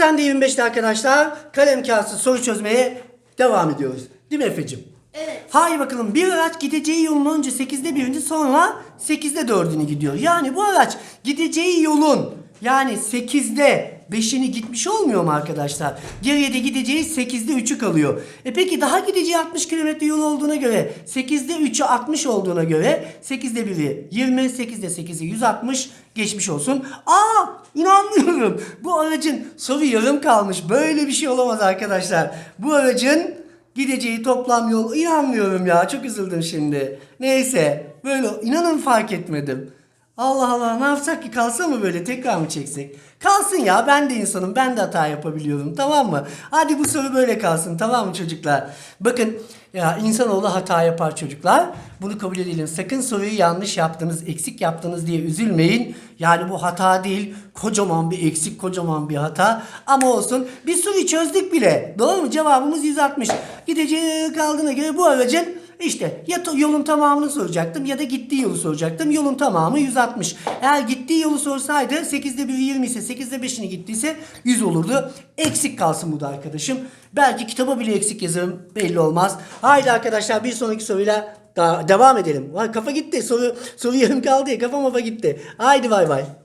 Sende 25'te arkadaşlar kalem kağıtsız soru çözmeye devam ediyoruz. Değil mi Efe'cim? Evet. Haydi bakalım bir araç gideceği yolun önce 8'de birini sonra 8'de 4'ünü gidiyor. Yani bu araç gideceği yolun yani 8'de 5'ini gitmiş olmuyor mu arkadaşlar? Geriye de gideceği 8'de 3'ü kalıyor. E peki daha gideceği 60 kilometre yol olduğuna göre 8'de 3'ü 60 olduğuna göre 8'de 1'i 20, 8'de 8'i 160 geçmiş olsun. Aa inanmıyorum. Bu aracın soru yarım kalmış. Böyle bir şey olamaz arkadaşlar. Bu aracın Gideceği toplam yol inanmıyorum ya çok üzüldüm şimdi. Neyse böyle inanın fark etmedim. Allah Allah ne yapsak ki kalsa mı böyle tekrar mı çeksek? Kalsın ya ben de insanım ben de hata yapabiliyorum tamam mı? Hadi bu soru böyle kalsın tamam mı çocuklar? Bakın ya insanoğlu hata yapar çocuklar. Bunu kabul edelim. Sakın soruyu yanlış yaptınız, eksik yaptınız diye üzülmeyin. Yani bu hata değil, kocaman bir eksik, kocaman bir hata. Ama olsun bir soruyu çözdük bile. Doğru mu? Cevabımız 160. Gideceği kaldığına göre bu aracın işte ya yolun tamamını soracaktım ya da gittiği yolu soracaktım. Yolun tamamı 160. Eğer gittiği yolu sorsaydı 8'de 1'i 20 ise 8'de 5'ini gittiyse 100 olurdu. Eksik kalsın bu da arkadaşım. Belki kitaba bile eksik yazarım belli olmaz. Haydi arkadaşlar bir sonraki soruyla daha devam edelim. Kafa gitti. Soru soru yarım kaldı ya kafa mafa gitti. Haydi bay bay.